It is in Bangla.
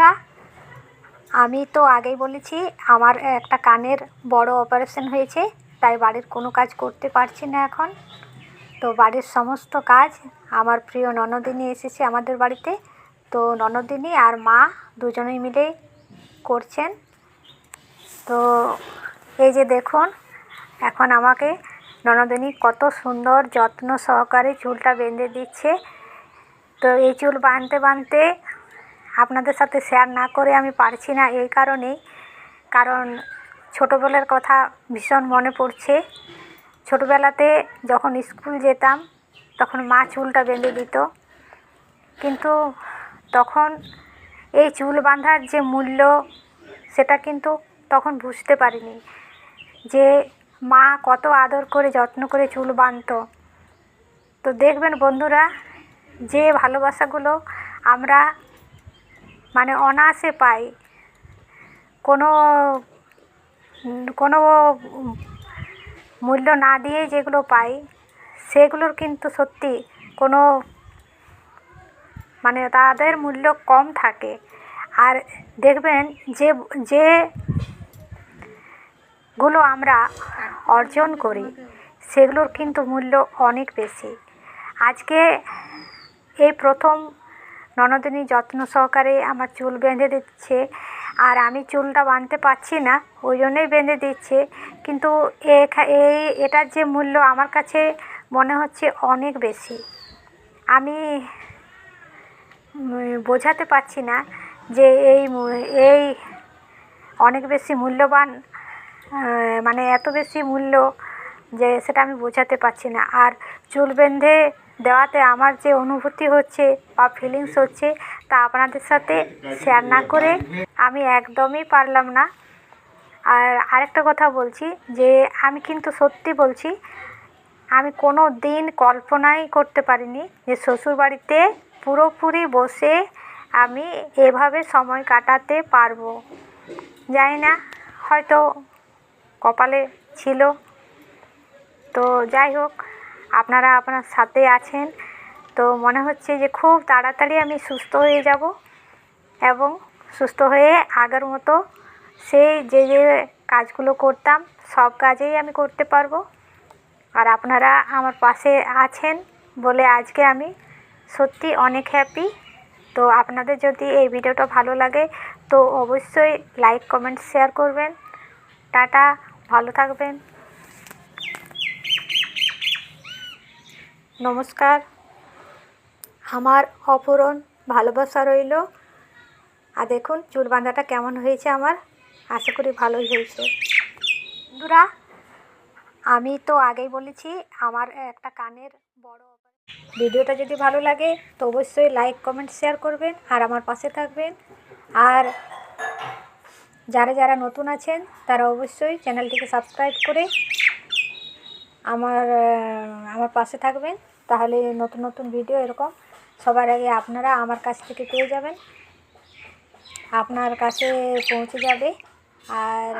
বন্ধুরা, আমি তো আগেই বলেছি, আমার একটা কানের বড় অপারেশন হয়েছে, তাই বাড়ির কোনো কাজ করতে পারছি না এখন। তো বাড়ির সমস্ত কাজ আমার প্রিয় ননদিনী এসেছে আমাদের বাড়িতে। তো ননদিনী আর মা দুজনেই মিলে করছেন। তো এই যে দেখুন, এখন আমাকে ননদিনী কত সুন্দর যত্ন সহকারে চুলটা বেঁধে দিচ্ছে। তো এই চুল বাঁধতে বাঁধতে আপনাদের সাথে শেয়ার না করে আমি পারছি না এই কারণেই। কারণ ছোটোবেলার কথা ভীষণ মনে পড়ছে। ছোটোবেলাতে যখন স্কুল যেতাম, তখন মা চুলটা বেঁধে দিত। কিন্তু তখন এই চুল বাঁধার যে মূল্য, সেটা কিন্তু তখন বুঝতে পারিনি। যে মা কত আদর করে, যত্ন করে চুল বাঁধত। তো দেখবেন বন্ধুরা, যে ভালোবাসাগুলো আমরা মানে অনায়াসে পাই। কোনো কোনো মূল্য না দিয়ে যেগুলো পাই, সেগুলোর কিন্তু সত্যি কোনো মানে তাদের মূল্য কম থাকে। আর দেখবেন যে যে গুলো আমরা অর্জন করি, সেগুলোর কিন্তু মূল্য অনেক বেশি। আজকে এই প্রথম ননদিনী যত্ন সহকারে আমার চুল বেঁধে দিচ্ছে। আর আমি চুলটা বাঁধতে পারছি না, ওই জন্যই বেঁধে দিচ্ছে। কিন্তু এই এটার যে মূল্য আমার কাছে মনে হচ্ছে অনেক বেশি। আমি বোঝাতে পারছি না যে এই এই অনেক বেশি মূল্যবান মানে এত বেশি মূল্য যে সেটা আমি বোঝাতে পারছি না। আর চুল বেঁধে দেওয়াতে আমার যে অনুভূতি হচ্ছে বা ফিলিংস হচ্ছে তা আপনাদের সাথে শেয়ার না করে আমি একদমই পারলাম না। আর আরেকটা কথা বলছি যে, আমি কিন্তু সত্যি বলছি, আমি কোনো দিন কল্পনাই করতে পারিনি যে শ্বশুরবাড়িতে পুরোপুরি বসে আমি এভাবে সময় কাটাতে পারব। জানি না, হয়তো কপালে ছিল। তো যাই হোক আপনারা আপনার সাথে আছেন। তো মনে হচ্ছে যে খুব তাড়াতাড়ি আমি সুস্থ হয়ে যাব এবং সুস্থ হয়ে আগের মতো সেই যে যে কাজগুলো করতাম, সব কাজেই আমি করতে পারব। আর আপনারা আমার পাশে আছেন বলে আজকে আমি সত্যি অনেক হ্যাপি তো আপনাদের যদি এই ভিডিওটা ভালো লাগে, তো অবশ্যই লাইক কমেন্ট শেয়ার করবেন। টাটা, ভালো থাকবেন। নমস্কার। আমার অপূরণ ভালোবাসা রইল। আর দেখুন, চুল বাঁধাটা কেমন হয়েছে আমার? আশা করি ভালোই হয়েছে। বন্ধুরা, আমি তো আগেই বলেছি, আমার একটা কানের বড় ভিডিওটা যদি ভালো লাগে, তো অবশ্যই লাইক, কমেন্ট, শেয়ার করবেন আর আমার পাশে থাকবেন। আর যারা যারা নতুন আছেন, তারা অবশ্যই চ্যানেলটিকে সাবস্ক্রাইব করে আমার আমার পাশে থাকবেন। তাহলে নতুন নতুন ভিডিও এরকম সবার আগে আপনারা আমার কাছ থেকে পেয়ে যাবেন। আপনার কাছে পৌঁছে যাবে। আর